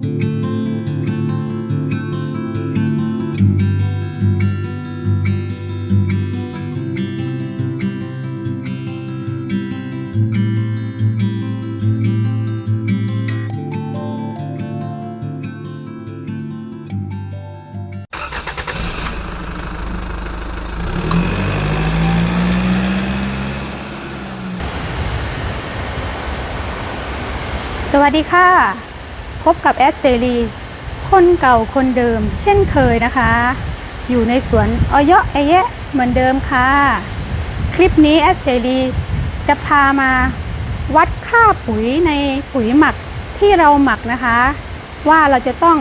สวัสดีค่ะ บกับแอดเซรีคนเก่าคนเดิม เช่นเคยนะคะ อยู่ในสวนออยะไอแยะเหมือนเดิมค่ะ คลิปนี้แอดเซรีจะพามาวัดค่าปุ๋ยในปุ๋ยหมักที่เราหมักนะคะ ว่าเราจะต้อง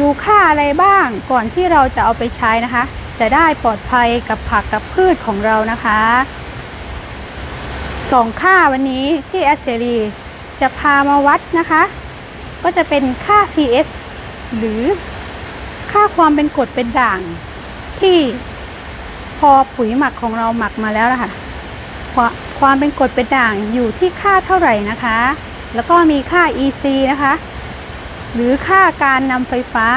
ดูค่าอะไรบ้างก่อนที่เราจะเอาไปใช้นะคะ จะได้ปลอดภัยกับผักกับพืชของเรานะคะสองค่าวันนี้ที่แอดเซรีจะพามาวัดนะคะ ก็จะเป็นค่า pH หรือค่าความเป็นกรดเป็นด่าง ที่พอปุ๋ยหมักของเราหมักมาแล้วนะคะควความเป็นกรดเป็นด่างอยู่ที่ค่าเท่าไหร่นะคะ แล้วก็มีค่า EC นะคะ หรือค่าการนำไฟฟ้า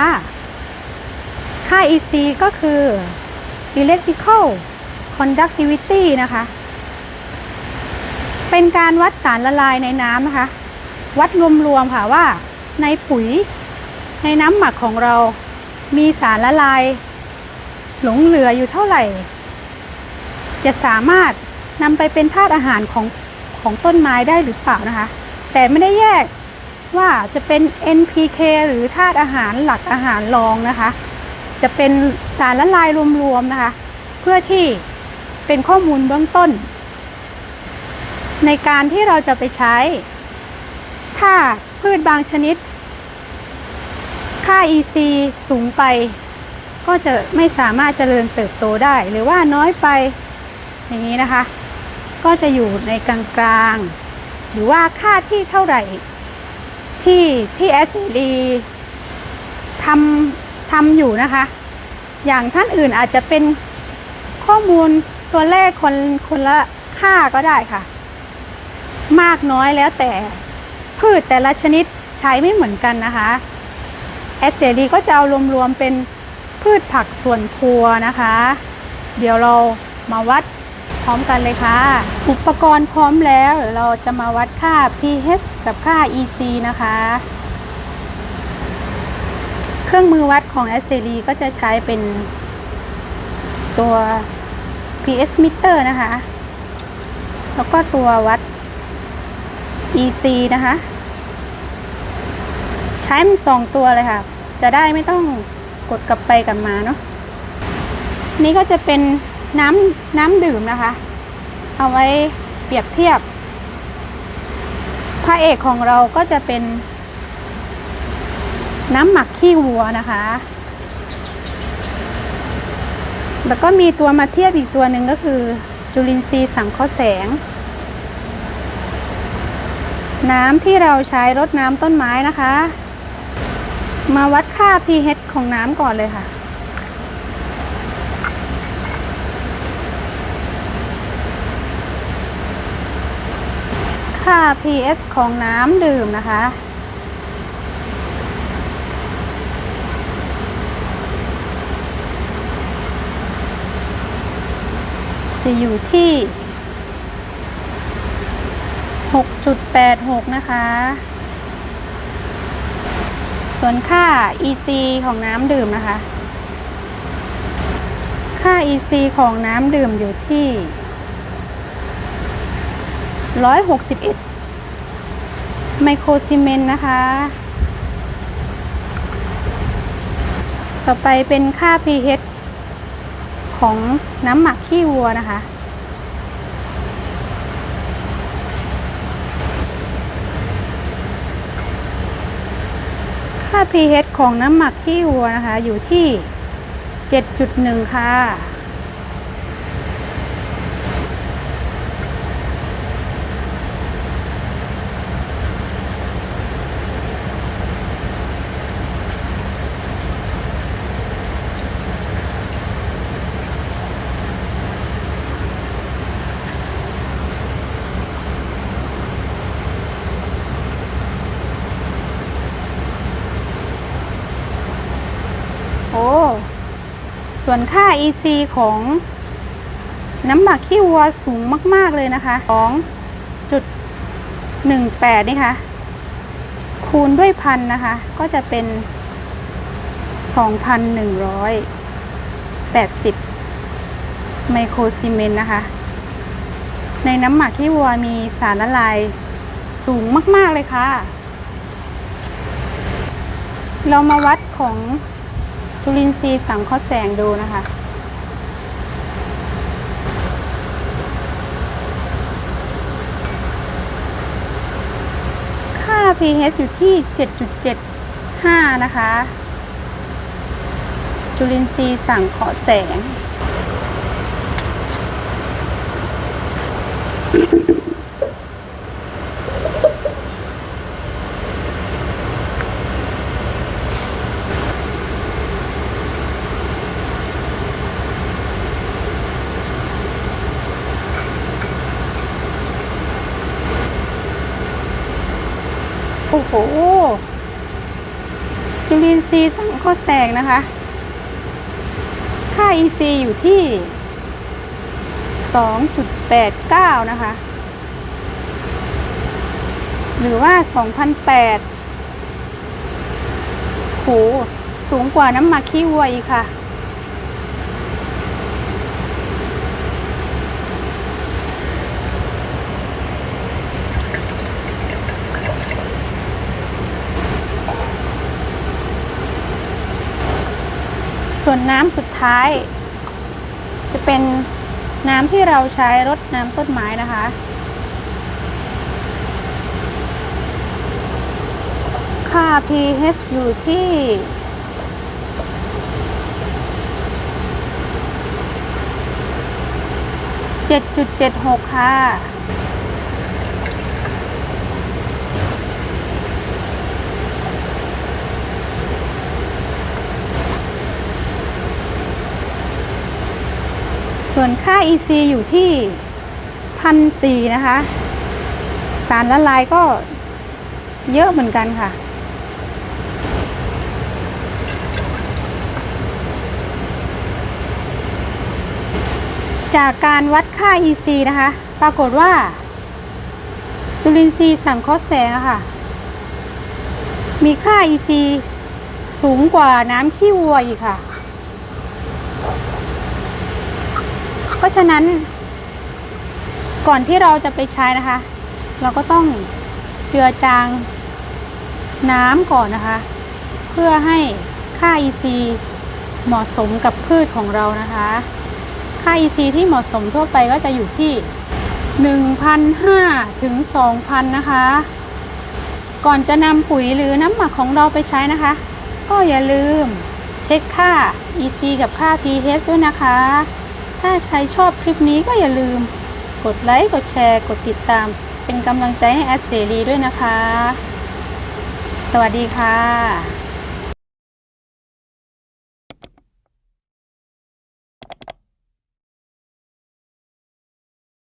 ค่า EC ก็คือ electrical conductivity นะคะ เป็นการวัดสารละลายในน้ำนะคะ วัดรวมๆค่ะว่า ในปุ๋ย ในน้ำหมักของเรา มีสารละลาย หลงเหลืออยู่เท่าไหร่ จะสามารถนำไปเป็นธาตุอาหารของของต้นไม้ได้หรือเปล่านะคะ แต่ไม่ได้แยกว่าจะเป็น NPK หรือธาตุอาหารหลักอาหารรองนะคะ จะเป็นสารละลายรวมๆนะคะ เพื่อที่เป็นข้อมูลเบื้องต้น ในการที่เราจะไปใช้ ถ้าพืชบางชนิด ค่า EC สูงไป ก็จะไม่สามารถเจริญเติบโตได้ หรือว่าน้อยไปอย่างนี้นะคะ ก็จะอยู่ในกลางๆ หรือว่าค่าที่เท่าไหร่ ที่ที่ SCD ทำทำอยู่นะคะ อย่างท่านอื่นอาจจะเป็นข้อมูลตัวเลขคนคนละค่าก็ได้ค่ะ มากน้อยแล้วแต่พืชแต่ละชนิดใช้ไม่เหมือนกันนะคะ แอสเซดีก็จะเอารวมๆเป็นพืชผักส่วนครัวนะคะ เดี๋ยวเรามาวัดพร้อมกันเลยค่ะ อุปกรณ์พร้อมแล้วเราจะมาวัดค่า pH กับค่า EC นะคะ เครื่องมือวัดของ s อ d ก็จะใช้เป็นตัว pH meter นะคะ แล้วก็ตัววัด EC นะคะ ช้มันสองตัวเลยค่ะ จะได้ไม่ต้องกดกลับไปกลับมาเนาะนี่ก็จะเป็นน้ำน้ำดื่มนะคะ เอาไว้เปรียบเทียบ พระเอกของเราก็จะเป็น น้ำหมักขี้วัวนะคะ แล้วก็มีตัวมาเทียบอีกตัวหนึ่งก็คือ จุลินทรีย์สังเคราะห์แสง น้ำที่เราใช้รดน้ำต้นไม้นะคะ มาวัดค่า pH ของน้ำก่อนเลยค่ะ ค่า pH ของน้ำดื่มนะคะ จะอยู่ที่ 6.86 นะคะ ส่วนค่า EC ของน้ำดื่มนะคะ ค่า EC ของน้ำดื่มอยู่ที่ 161 ไมโครซีเมนต์นะคะ ต่อไปเป็นค่า pH ของน้ำหมักขี้วัวนะคะ ค่า pH ของน้ำหมักขี้วัวนะคะ อยู่ที่ 7.1 ค่ะ ค โอ้ ส่วนค่า EC ของน้ำหมักขี้วัวสูงมาก ๆ เลยนะคะ 2.18 นี่ค่ะ คูณด้วยพันนะคะ ก็จะเป็น 2,180 ไมโครซีเมนต์นะคะ ในน้ำหมักขี้วัวมีสารละลายสูงมาก ๆ เลยค่ะ เรามาวัดของ จุลินทรีย์สังเคราะห์แสงดูนะคะ ค่า pH อยู่ที่ 7.75 นะคะ จุลินทรีย์สังเคราะห์แสง โอ้โห จุลินทรีย์สังเคราะห์แสงนะคะ ค่า EC อยู่ที่ 2.89 นะคะ หรือว่า 2,008โหสูงกว่าน้ำหมักขี้วัวอีกค่ะ ส่วนน้ำสุดท้าย จะเป็นน้ำที่เราใช้รดน้ำต้นไม้นะคะ ค่า pH อยู่ที่7.76 ค่ะ ส่วนค่า EC อยู่ที่พันสี่นะคะ สารละลายก็เยอะเหมือนกันค่ะ จากการวัดค่า EC นะคะ ปรากฏว่า จุลินทรีย์สังเคราะห์แสงอะค่ะ มีค่า EC สูงกว่าน้ำขี้วัวอีกค่ะ เพราะฉะนั้น ก่อนที่เราจะไปใช้นะคะ เราก็ต้องเจือจางน้ำก่อนนะคะ เพื่อให้ค่า EC เหมาะสมกับพืชของเรานะคะ ค่า EC ที่เหมาะสมทั่วไปก็จะอยู่ที่ 1,500ถึง2,000 นะคะ ก่อนจะนำปุ๋ยหรือน้ำหมักของเราไปใช้นะคะ ก็อย่าลืมเช็คค่า EC กับค่า pH ด้วยนะคะ ถ้าใครชอบคลิปนี้ก็อย่าลืม กดไลค์ กดแชร์ กดติดตาม เป็นกำลังใจให้แอดเสรีด้วยนะคะ สวัสดีค่ะ